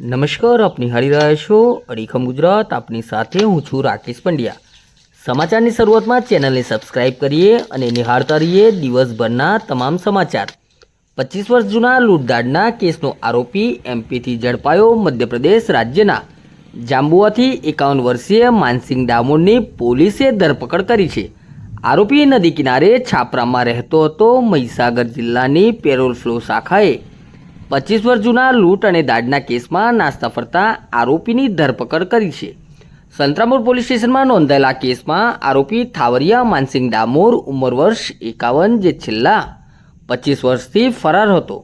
નમસ્કાર આપ નિહાળી રહ્યા છો અડીખમ ગુજરાત, આપની સાથે હું છું રાકેશ પંડ્યા. સમાચારની શરૂઆતમાં ચેનલને સબસ્ક્રાઇબ કરીએ અને નિહાળતા રહીએ દિવસભરના તમામ સમાચાર. પચીસ વર્ષ જૂના લૂંટદાડના કેસનો આરોપી એમપીથી ઝડપાયો મધ્યપ્રદેશ રાજ્યના. જાંબુઆથી એકાવન વર્ષીય માનસિંગ ડામોરની પોલીસે ધરપકડ કરી છે. આરોપી નદી કિનારે છાપરામાં રહેતો હતો મહીસાગર જિલ્લાની પેરોલ ફ્લો શાખાએ પચીસ વર્ષ જૂના લૂંટ અને દાડના કેસમાં નાસ્તા ફરતા આરોપીની ધરપકડ કરી છે. સંતરામોર પોલીસ સ્ટેશનમાં નોંધાયેલા કેસમાં આરોપી થાવરિયા માનસિંગ ડામોર ઉંમર વર્ષ એકાવન, જે છેલ્લા પચીસ વર્ષથી ફરાર હતો.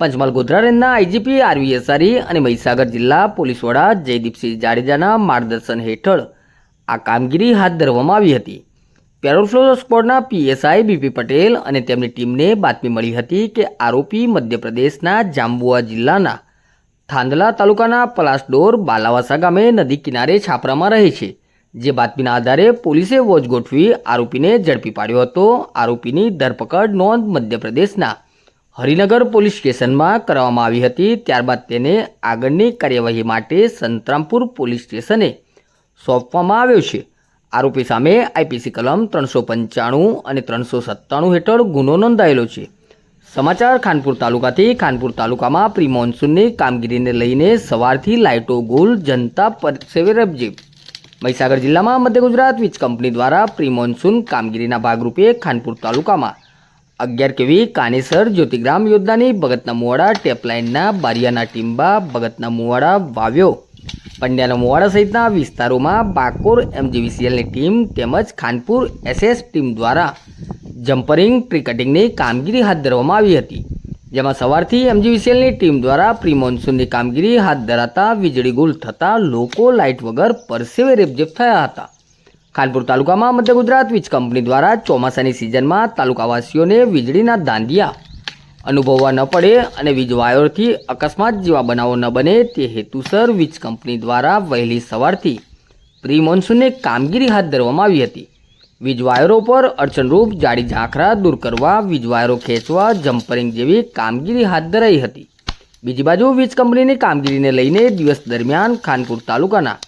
પંચમહાલ ગોધરા રેન્જના આઈજીપી આરવી એસારી અને મહીસાગર જિલ્લા પોલીસ વડા જયદીપસિંહ જાડેજાના માર્ગદર્શન હેઠળ આ કામગીરી હાથ ધરવામાં આવી હતી. પેરોલ ફ્લો સ્કોડના પીએસઆઈ બીપી પટેલ અને તેમની ટીમને બાતમી મળી હતી કે આરોપી મધ્યપ્રદેશના જાંબુઆ જિલ્લાના થાંદલા તાલુકાના પલાસડોર બાલાવાસા ગામે નદી કિનારે છાપરામાં રહે છે. જે બાતમીના આધારે પોલીસે વોચ ગોઠવી આરોપીને ઝડપી પાડ્યો હતો. આરોપીની ધરપકડ નોંધ મધ્યપ્રદેશના હરિનગર પોલીસ સ્ટેશનમાં કરવામાં આવી હતી. ત્યારબાદ તેને આગળની કાર્યવાહી માટે સંતરામપુર પોલીસ સ્ટેશને સોંપવામાં આવ્યો છે. આરોપી સામે આઈપીસી કલમ ત્રણસો પંચાણું અને ત્રણસો સત્તાણું હેઠળ ગુનો નોંધાયેલો છે. સમાચાર ખાનપુર તાલુકાથી ખાનપુર તાલુકામાં પ્રી મોન્સૂનની કામગીરીને લઈને સવારથી લાઇટો ગુલ, જનતા પરસેવે રબજી મહીસાગર જિલ્લામાં મધ્ય ગુજરાત વીજ કંપની દ્વારા પ્રી મોન્સૂન કામગીરીના ભાગરૂપે ખાનપુર તાલુકામાં અગિયાર કેવી કાનેસર જ્યોતિગ્રામ યોજનાની ભગતના મુવાડા ટેપલાઇનના બારિયાના ટીંબા ભગતના મુવાડા વાવ્યો. પંડ્યાના મુવાડા સહિતના વિસ્તારોમાં બાકોર એમજીવીસીએલની ટીમ તેમજ ખાનપુર એસએસ ટીમ દ્વારા જમ્પરિંગ ટ્રી કટિંગની કામગીરી હાથ ધરવામાં આવી હતી. જેમાં સવારથી એમજીવીસીએલની ટીમ દ્વારા પ્રી મોન્સૂનની કામગીરી હાથ ધરાતા વીજળી ગુલ થતાં લોકો લાઇટ વગર પરસેવે રેપઝેપ થયા હતા. ખાનપુર તાલુકામાં મધ્ય ગુજરાત વીજ કંપની દ્વારા ચોમાસાની સિઝનમાં તાલુકાવાસીઓને વીજળીના દાંડિયા અનુભવવા ન પડે અને વીજ વાયરથી અકસ્માત જેવા બનાવો ન બને તે હેતુસર વીજ કંપની દ્વારા વહેલી સવારથી પ્રી મોન્સૂનની કામગીરી હાથ ધરવામાં આવી હતી. વીજ વાયરો પર અડચણરૂપ જાડી ઝાંખરા દૂર કરવા વીજ વાયરો ખેંચવા, જમ્પરિંગ જેવી કામગીરી હાથ ધરાઈ હતી. બીજી બાજુ વીજ કંપનીની કામગીરીને લઈને દિવસ દરમિયાન ખાનપુર તાલુકાના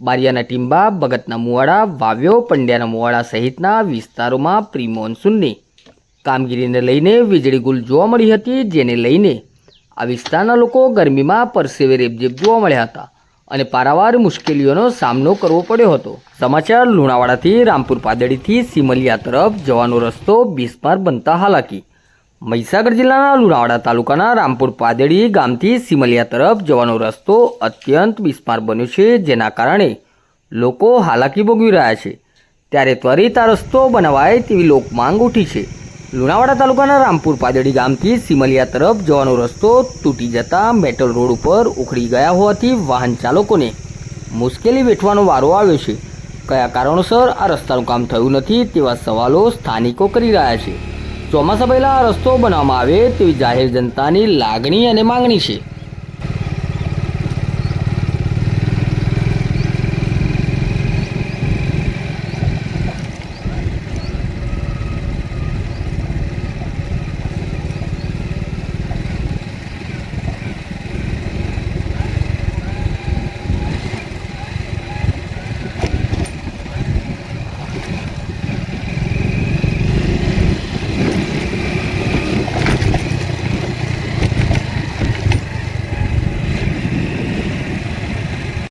બારિયાના ટીંબા, ભગતના મુવાડા, વાવ્યો, પંડ્યાના મુવાડા સહિતના વિસ્તારોમાં પ્રી મોન્સૂનની કામગીરીને લઈને વીજળી ગુલ જોવા મળી હતી, જેને લઈને આ વિસ્તારના લોકો ગરમીમાં પરસેવે રેબઝેબ જોવા મળ્યા હતા અને પારાવાર મુશ્કેલીઓનો સામનો કરવો પડ્યો હતો. સમાચાર લુણાવાડાથી, રામપુર પાદડીથી, સિમલિયા તરફ જવાનો રસ્તો બિસ્માર બનતા હાલાકી. મહીસાગર જિલ્લાના લુણાવાડા તાલુકાના રામપુર પાદડી ગામથી સિમલિયા તરફ જવાનો રસ્તો અત્યંત બિસ્માર બન્યો છે, જેના કારણે લોકો હાલાકી ભોગવી રહ્યા છે. ત્યારે ત્વરિત આ રસ્તો બનાવાય તેવી લોક માંગ ઉઠી છે. લુણાવાડા તાલુકાના રામપુર પાદડી ગામથી સિમલિયા તરફ જવાનો રસ્તો તૂટી જતા મેટલ રોડ ઉપર ઉખડી ગયા હોવાથી વાહન ચાલકોને મુશ્કેલી વેઠવાનો વારો આવ્યો છે. કયા કારણોસર આ રસ્તાનું કામ થયું નથી તેવા સવાલો સ્થાનિકો કરી રહ્યા છે. ચોમાસા પહેલાં આ રસ્તો બનાવવામાં આવે તેવી જાહેર જનતાની લાગણી અને માંગણી છે.